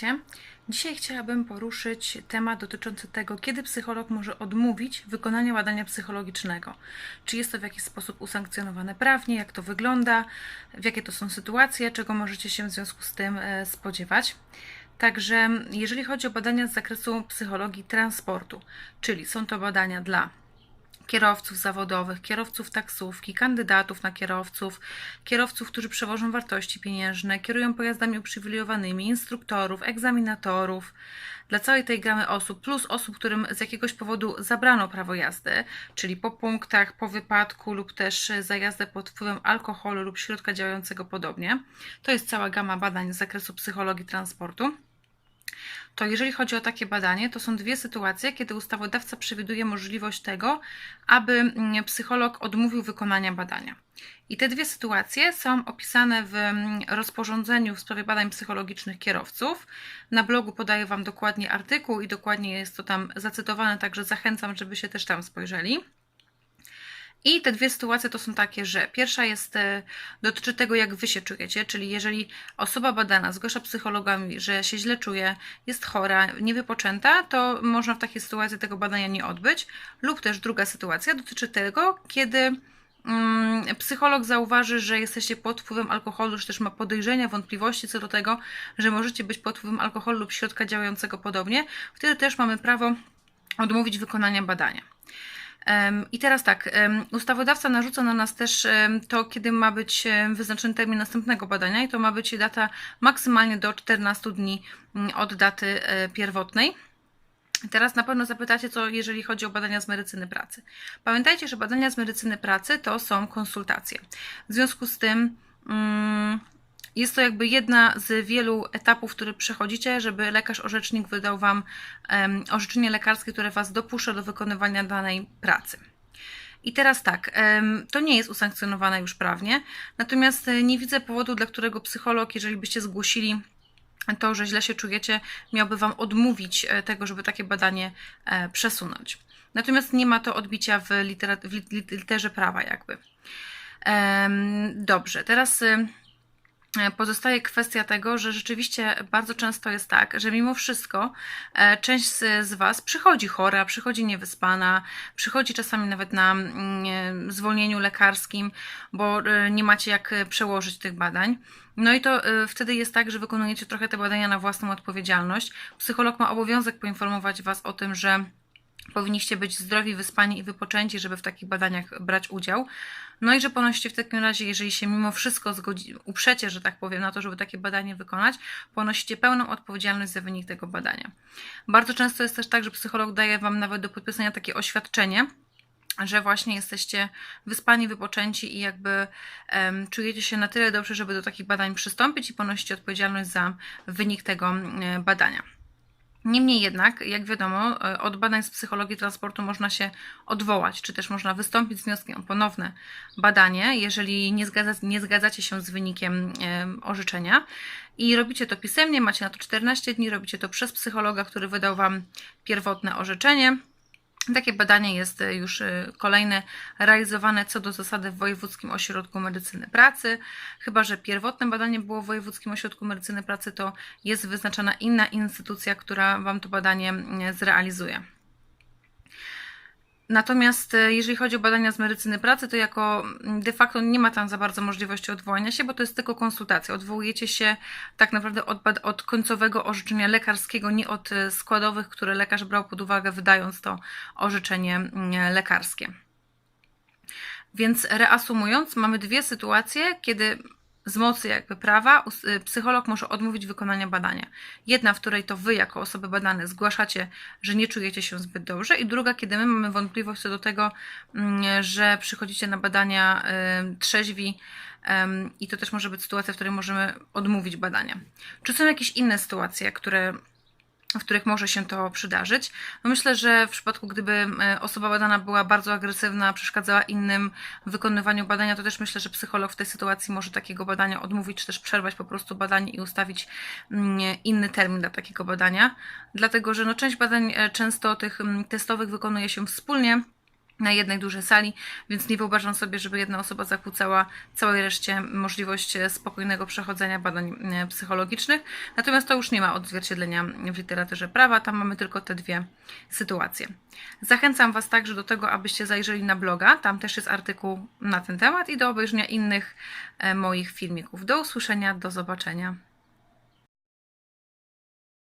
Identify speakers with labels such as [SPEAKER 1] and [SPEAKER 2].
[SPEAKER 1] Witajcie. Dzisiaj chciałabym poruszyć temat dotyczący tego, kiedy psycholog może odmówić wykonania badania psychologicznego. Czy jest to w jakiś sposób usankcjonowane prawnie, jak to wygląda, w jakie to są sytuacje, czego możecie się w związku z tym e, spodziewać. Także jeżeli chodzi o badania z zakresu psychologii transportu, czyli są to badania dla kierowców zawodowych, kierowców taksówki, kandydatów na kierowców, kierowców, którzy przewożą wartości pieniężne, kierują pojazdami uprzywilejowanymi, instruktorów, egzaminatorów, dla całej tej gamy osób, plus osób, którym z jakiegoś powodu zabrano prawo jazdy, czyli po punktach, po wypadku lub też za jazdę pod wpływem alkoholu lub środka działającego podobnie. To jest cała gama badań z zakresu psychologii transportu to jeżeli chodzi o takie badanie, to są dwie sytuacje, kiedy ustawodawca przewiduje możliwość tego, aby mm, psycholog odmówił wykonania badania. I te dwie sytuacje są opisane w mm, rozporządzeniu w sprawie badań psychologicznych kierowców. Na blogu podaję Wam dokładnie artykuł i dokładnie jest to tam zacytowane, także zachęcam, żeby się też tam spojrzeli. I te dwie sytuacje to są takie, że pierwsza jest, e, dotyczy tego, jak wy się czujecie, czyli jeżeli osoba badana zgłasza psychologami, że się źle czuje, jest chora, niewypoczęta, to można w takiej sytuacji tego badania nie odbyć. Lub też druga sytuacja dotyczy tego, kiedy mm, psycholog zauważy, że jesteście pod wpływem alkoholu, czy też ma podejrzenia, wątpliwości co do tego, że możecie być pod wpływem alkoholu lub środka działającego podobnie, wtedy też mamy prawo odmówić wykonania badania. I teraz tak, ustawodawca narzuca na nas też to, kiedy ma być wyznaczony termin następnego badania, i to ma być data maksymalnie do 14 dni mm, od daty e, pierwotnej. Teraz na pewno zapytacie, co jeżeli chodzi o badania z medycyny pracy. Pamiętajcie, że badania z medycyny pracy to są konsultacje. W związku z tym. Mm, jest to jakby jedna z wielu etapów, które przechodzicie, żeby lekarz orzecznik wydał Wam orzeczenie lekarskie, które Was dopuszcza do wykonywania danej pracy. I teraz tak, to nie jest usankcjonowane już prawnie, natomiast e, nie widzę powodu, dla którego psycholog, jeżeli byście zgłosili to, że źle się czujecie, miałby Wam odmówić e, tego, żeby takie badanie e, przesunąć. Natomiast nie ma to odbicia w, w literze prawa, jakby. Dobrze, teraz pozostaje kwestia tego, że rzeczywiście bardzo często jest tak, że mimo wszystko e, część z, Was przychodzi chora, przychodzi niewyspana, przychodzi czasami nawet na mm, zwolnieniu lekarskim, bo e, nie macie jak przełożyć tych badań. No i to wtedy jest tak, że wykonujecie trochę te badania na własną odpowiedzialność. Psycholog ma obowiązek poinformować Was o tym, że powinniście być zdrowi, wyspani i wypoczęci, żeby w takich badaniach brać udział. No i że ponosicie w takim razie, jeżeli się mimo wszystko zgodzi, uprzecie, że tak powiem, na to, żeby takie badanie wykonać, ponosicie pełną odpowiedzialność za wynik tego badania. Bardzo często jest też tak, że psycholog daje Wam nawet do podpisania takie oświadczenie, że właśnie jesteście wyspani, wypoczęci i jakby um, czujecie się na tyle dobrze, żeby do takich badań przystąpić i ponosicie odpowiedzialność za wynik tego badania. Niemniej jednak, jak wiadomo, e, od badań z psychologii transportu można się odwołać, czy też można wystąpić z wnioskiem o ponowne badanie, jeżeli nie, zgadza, nie zgadzacie się z wynikiem orzeczenia. I robicie to pisemnie, macie na to 14 dni, robicie to przez psychologa, który wydał Wam pierwotne orzeczenie. Takie badanie jest e, już e, kolejne realizowane co do zasady w Wojewódzkim Ośrodku Medycyny Pracy. Chyba, że pierwotne badanie było w Wojewódzkim Ośrodku Medycyny Pracy, to jest wyznaczona inna instytucja, która Wam to badanie zrealizuje. Natomiast e, jeżeli chodzi o badania z medycyny pracy, to jako mm, de facto nie ma tam za bardzo możliwości odwołania się, bo to jest tylko konsultacja. Odwołujecie się tak naprawdę od, od końcowego orzeczenia lekarskiego, nie od e, składowych, które lekarz brał pod uwagę, wydając to orzeczenie mm, lekarskie. Więc reasumując, mamy dwie sytuacje, kiedy z mocy jakby prawa y, psycholog może odmówić wykonania badania. Jedna, w której to wy jako osoby badane zgłaszacie, że nie czujecie się zbyt dobrze i druga, kiedy my mamy wątpliwość co do tego, mm, że przychodzicie na badania y, trzeźwi i to też może być sytuacja, w której możemy odmówić badania. Czy są jakieś inne sytuacje, które w których może się to przydarzyć. No myślę, że w przypadku, gdyby e, osoba badana była bardzo agresywna, przeszkadzała innym w wykonywaniu badania, to też myślę, że psycholog w tej sytuacji może takiego badania odmówić, czy też przerwać po prostu badanie i ustawić mm, inny termin dla takiego badania. Dlatego, że no część badań e, często tych mm, testowych wykonuje się wspólnie na jednej dużej sali, więc nie wyobrażam sobie, żeby jedna osoba zakłócała całej reszcie możliwość spokojnego przechodzenia badań e, psychologicznych. Natomiast to już nie ma odzwierciedlenia w literaturze prawa, tam mamy tylko te dwie sytuacje. Zachęcam Was także do tego, abyście zajrzeli na bloga, tam też jest artykuł na ten temat i do obejrzenia innych e, moich filmików. Do usłyszenia, do zobaczenia.